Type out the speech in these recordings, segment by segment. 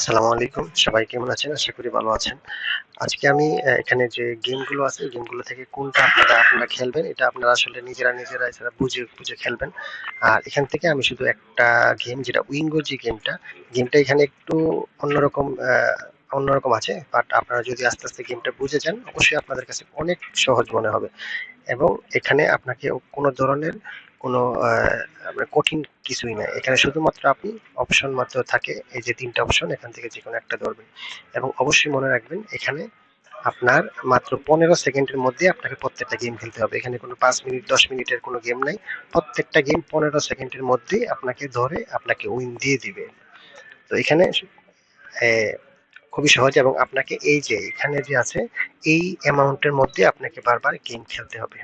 আসসালামু আলাইকুম। সবাই কেমন আছেন? আশা করি ভালো আছেন। আজকে আমি এখানে যে গেমগুলো আছে গেমগুলো থেকে কোনটা আপনারা আপনারা খেলবেন, এটা আপনারা আসলে নিজেরা নিজেরা এছাড়া বুঝে বুঝে খেলবেন। আর এখান থেকে আমি শুধু একটা গেম, যেটা উইঙ্গো যে গেমটা গেমটা এখানে একটু অন্যরকম অন্যরকম আছে বাট আপনারা যদি আস্তে আস্তে গেমটা বুঝে যান, অবশ্যই আপনাদের কাছে অনেক সহজ মনে হবে। এবং এখানে আপনাকে কোনো ধরনের কোনো কঠিন কিছুই নাই এখানে শুধুমাত্র আপনি অপশন মাত্র থাকে, এই যে তিনটা অপশন এখান থেকে যে কোনো একটা ধরবেন। এবং অবশ্যই মনে রাখবেন, এখানে আপনার মাত্র পনেরো সেকেন্ডের মধ্যে আপনাকে প্রত্যেকটা গেম খেলতে হবে। এখানে কোনো পাঁচ মিনিট, দশ মিনিটের কোনো গেম নাই। প্রত্যেকটা গেম পনেরো সেকেন্ডের মধ্যেই আপনাকে ধরে আপনাকে উইন দিয়ে দিবে। তো এখানে খুবই সহজ এবং আপনাকে এই যে, এখানে যে আছে, এই অ্যামাউন্টের মধ্যে আপনাকে বারবার গেম খেলতে হবে।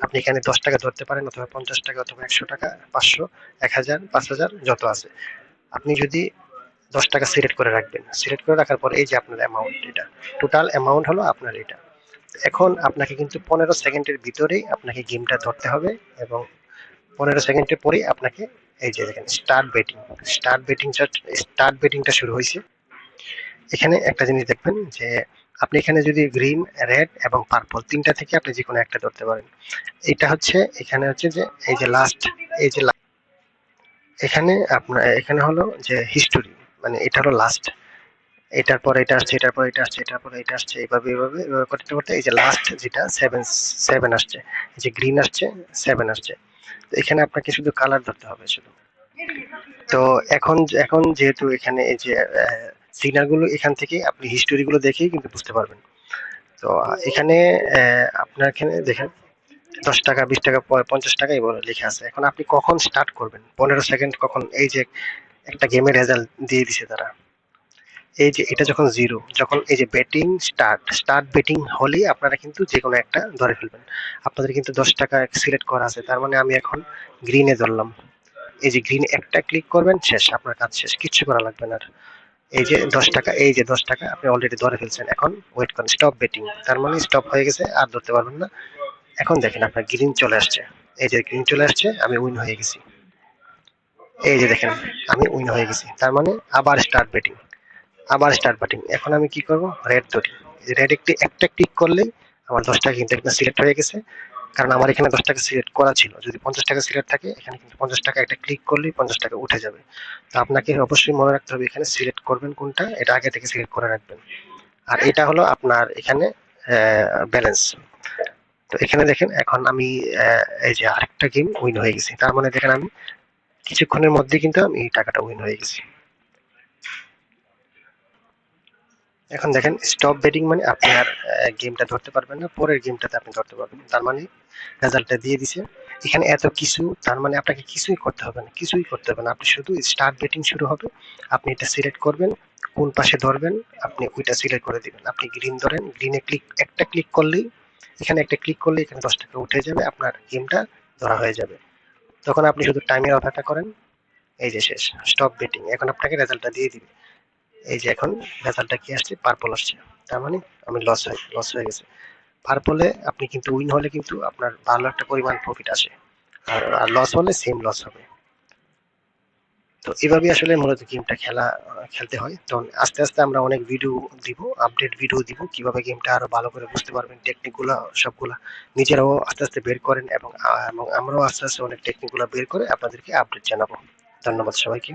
আপনি এখানে দশ টাকা ধরতে পারেন অথবা পঞ্চাশ টাকা অথবা একশো টাকা, পাঁচশো, এক হাজার, পাঁচ হাজার, যত আছে। আপনি যদি দশ টাকা সিলেক্ট করে রাখবেন, সিলেক্ট করে রাখার পর এই যে আপনার অ্যামাউন্ট এটা টোটাল অ্যামাউন্ট হলো আপনার এটা। এখন আপনাকে কিন্তু পনেরো সেকেন্ডের ভিতরেই আপনাকে গেমটা ধরতে হবে এবং পনেরো সেকেন্ডের পরেই আপনাকে এই যে দেখেন start betting start betting start বেটিংটা শুরু হয়েছে। এখানে একটা জিনিস দেখবেন যে আপনি এখানে যদি গ্রিন, রেড এবং পার্পল তিনটা থেকে আপনি যে কোনো একটা ধরতে পারেন। এটা হচ্ছে, এখানে হচ্ছে যে এই যে লাস্ট এই যে এখানে আপনার, এখানে হলো যে হিস্টোরি মানে এটা হলো লাস্ট এটার পর এটা আসছে, এটার পর এটা আসছে, এটার পর এটা আসছে এইভাবে এইভাবে এইভাবে করতে করতে এই যে লাস্ট যেটা সেভেন সেভেন আসছে যে গ্রিন আসছে সেভেন আসছে। তো এখানে আপনাকে শুধু কালার ধরতে হবে শুধু। তো এখন এখন যেহেতু এখানে এই যে সিগন্যালগুলো এখান থেকে আপনি হিস্টোরি গুলো দেখেই কিন্তু বুঝতে পারবেন। তো এখানে আপনার এখানে দেখেন, দশ টাকা, বিশ টাকা পঞ্চাশ টাকা এই বলে লেখা আছে। এখন আপনি কখন স্টার্ট করবেন? পনেরো সেকেন্ড কখন এই যে একটা গেমের রেজাল্ট দিয়ে দিছে তারা। এই যে এটা যখন জিরো যখন এই যে ব্যাটিং স্টার্ট স্টার্ট ব্যাটিং হলেই আপনারা কিন্তু যে কোনো একটা ধরে ফেলবেন। আপনাদের কিন্তু দশ টাকা সিলেক্ট করা আছে, তার মানে আমি এখন গ্রিনে ধরলাম। এই যে গ্রিন একটা ক্লিক করবেন, শেষ, আপনার কাজ শেষ, কিচ্ছু করা লাগবে না আর। এই যে দশ টাকা, এই যে দশ টাকা আপনি অলরেডি ধরে ফেলছেন। এখন ওয়েট করেন স্টপ বেটিং তার মানে স্টপ হয়ে গেছে, আর ধরতে পারবেন না। এখন দেখেন আপনার গ্রিন চলে আসছে। এই যে গ্রিন চলে আসছে, আমি উইন হয়ে গেছি। এই যে দেখেন, আমি উইন হয়ে গেছি। তার মানে আবার স্টার্ট বেটিং আবার স্টার্ট বেটিং এখন আমি কি করব? রেড ধরি। রেড একটি, একটা ক্লিক করলেই আমার দশ টাকা কিন্তু সিলেক্ট হয়ে গেছে। কারণ আমার এখানে দশ টাকা সিলেক্ট করা ছিল। যদি পঞ্চাশ টাকা সিলেক্ট থাকে, এখানে কিন্তু পঞ্চাশ টাকা একটা ক্লিক করলেই পঞ্চাশ টাকা উঠে যাবে। তো আপনাকে অবশ্যই মনে রাখতে হবে, এখানে সিলেক্ট করবেন কোনটা, এটা আগে থেকে সিলেক্ট করে রাখবেন। আর এটা হলো আপনার এখানে ব্যালেন্স তো এখানে দেখেন, এখন আমি এই যে আরেকটা গেম উইন হয়ে গেছি। তার মানে দেখেন আমি কিছুক্ষণের মধ্যে কিন্তু আমি এই টাকাটা উইন হয়ে গেছি। এখন দেখেন স্টপ বেটিং মানে আপনি আর গেমটা ধরতে পারবেন না, পরের গেমটাতে আপনি ধরতে পারবেন তার মানে রেজাল্টটা দিয়ে দিছে। এখানে এত কিছু, তার মানে আপনাকে কিছুই করতে হবে না, কিছুই করতে হবে না। আপনি শুধু স্টার্ট বেটিং শুরু হবে, আপনি এটা সিলেক্ট করবেন, কোন পাশে ধরবেন, আপনি ওইটা সিলেক্ট করে দিবেন। আপনি গ্রিন ধরেন গ্রিনে ক্লিক একটা ক্লিক করলেই, এখানে একটা ক্লিক করলে এখানে দশ টাকা উঠে যাবে, আপনার গেমটা ধরা হয়ে যাবে। তখন আপনি শুধু টাইমের অপেক্ষা করেন, এই যে শেষ স্টপ বেটিং এখন আপনাকে রেজাল্টটা দিয়ে দিবে। এই যে এখন রেজাল্টটা কি আসছে? পার্পল আসছে। তার মানে আমি লস হয়ে লস হয়ে গেছে। পার্পলে আপনি কিন্তু উইন হলে কিন্তু আপনার ভালো একটা পরিমাণ প্রফিট আসে। আর আর লস হলে সেম লস হবে। তো এভাবে আসলে মূলত গেমটা খেলা, খেলতে হয়। তো আস্তে আস্তে আমরা অনেক ভিডিও দিব আপডেট ভিডিও দিব, কীভাবে গেমটা আরও ভালো করে বুঝতে পারবেন টেকনিকগুলা, সবগুলা নিজেরাও আস্তে আস্তে বের করেন এবং আমরাও আস্তে আস্তে অনেক টেকনিকগুলা বের করে আপনাদেরকে আপডেট জানাব। ধন্যবাদ সবাইকে।